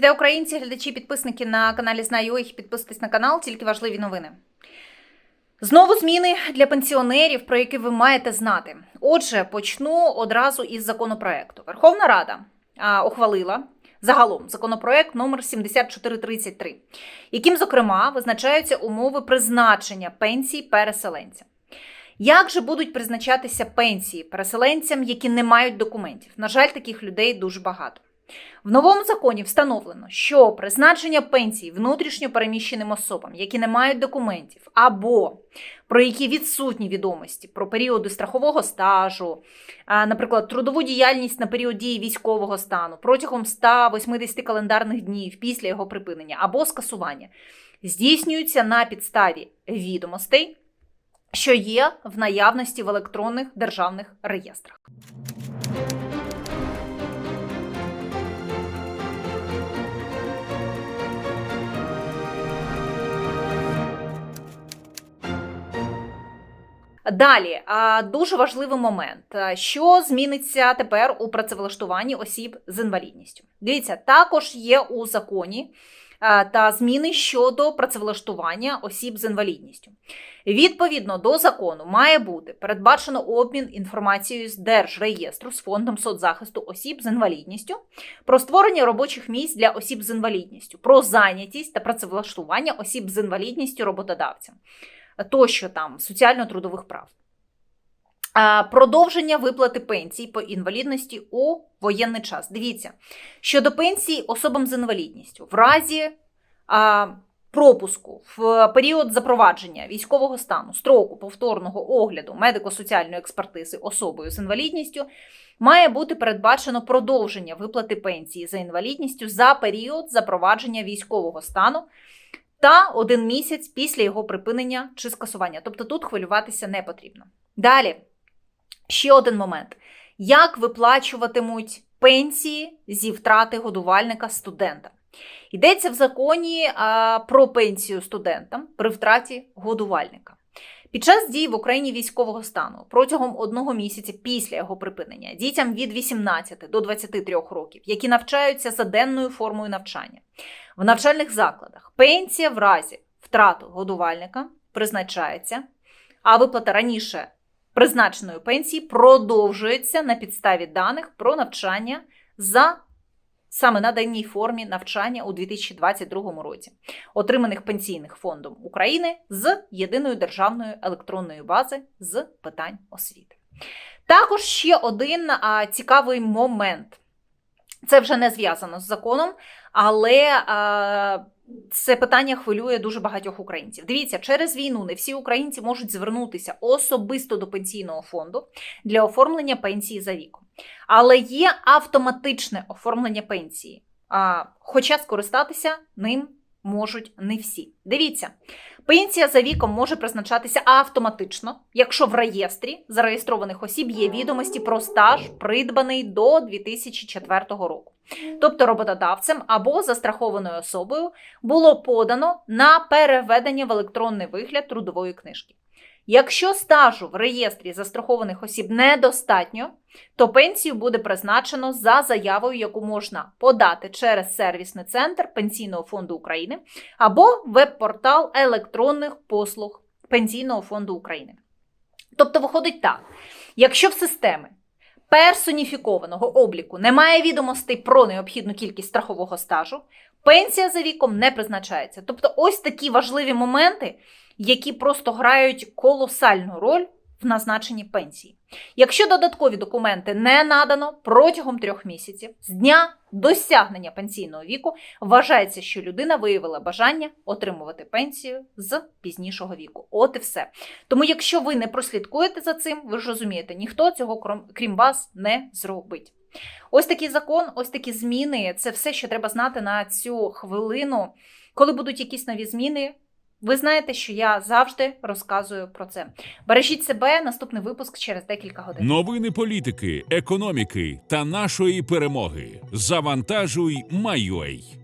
Для українці, глядачі, підписники на каналі Знаю їх, підписуйтесь на канал, тільки важливі новини. Знову зміни для пенсіонерів, про які ви маєте знати. Отже, почну одразу із законопроекту. Верховна Рада а, ухвалила загалом законопроект номер 7433, яким, зокрема, визначаються умови призначення пенсій переселенцям. Як же будуть призначатися пенсії переселенцям, які не мають документів? На жаль, таких людей дуже багато. В новому законі встановлено, що призначення пенсій внутрішньо переміщеним особам, які не мають документів, або про які відсутні відомості про періоди страхового стажу, наприклад, трудову діяльність на період дії військового стану протягом 180 календарних днів після його припинення або скасування, здійснюються на підставі відомостей, що є в наявності в електронних державних реєстрах. Далі дуже важливий момент, що зміниться тепер у працевлаштуванні осіб з інвалідністю. Дивіться, також є у законі та зміни щодо працевлаштування осіб з інвалідністю. Відповідно до закону має бути передбачено обмін інформацією з Держреєстру з фондом соцзахисту осіб з інвалідністю про створення робочих місць для осіб з інвалідністю, про зайнятість та працевлаштування осіб з інвалідністю роботодавцям тощо там соціально-трудових прав. Продовження виплати пенсій по інвалідності у воєнний час. Дивіться, щодо пенсій особам з інвалідністю, в разі а, пропуску в період запровадження військового стану, строку повторного огляду медико-соціальної експертизи особою з інвалідністю, має бути передбачено продовження виплати пенсії за інвалідністю за період запровадження військового стану та один місяць після його припинення чи скасування. Тобто тут хвилюватися не потрібно. Далі, ще один момент: як виплачуватимуть пенсії зі втрати годувальника студента? Йдеться в законі а, про пенсію студентам при втраті годувальника. Під час дії в Україні військового стану протягом одного місяця після його припинення дітям від 18 до 23 років, які навчаються за денною формою навчання, в навчальних закладах пенсія в разі втрати годувальника призначається, а виплата раніше призначеної пенсії продовжується на підставі даних про навчання за саме на даній формі навчання у 2022 році, отриманих пенсійних фондом України з єдиної державної електронної бази з питань освіти. Також ще один цікавий момент. Це вже не зв'язано з законом, але а, це питання хвилює дуже багатьох українців. Дивіться, через війну не всі українці можуть звернутися особисто до пенсійного фонду для оформлення пенсії за віком. Але є автоматичне оформлення пенсії, а, хоча скористатися ним можуть не всі. Дивіться, пенсія за віком може призначатися автоматично, якщо в реєстрі зареєстрованих осіб є відомості про стаж, придбаний до 2004 року. Тобто роботодавцем або застрахованою особою було подано на переведення в електронний вигляд трудової книжки. Якщо стажу в реєстрі застрахованих осіб недостатньо, то пенсію буде призначено за заявою, яку можна подати через сервісний центр Пенсійного фонду України або веб-портал електронних послуг Пенсійного фонду України. Тобто, виходить так: якщо в системи персоніфікованого обліку немає відомостей про необхідну кількість страхового стажу, пенсія за віком не призначається. Тобто, ось такі важливі моменти, які просто грають колосальну роль в назначенні пенсії. Якщо додаткові документи не надано протягом трьох місяців з дня досягнення пенсійного віку, вважається, що людина виявила бажання отримувати пенсію з пізнішого віку. От і все. Тому, якщо ви не прослідкуєте за цим, ви ж розумієте, ніхто цього крім вас не зробить. Ось такий закон, ось такі зміни це все, що треба знати на цю хвилину. Коли будуть якісь нові зміни, ви знаєте, що я завжди розказую про це. Бережіть себе, наступний випуск через декілька годин. Новини політики, економіки та нашої перемоги. Завантажуй, майой.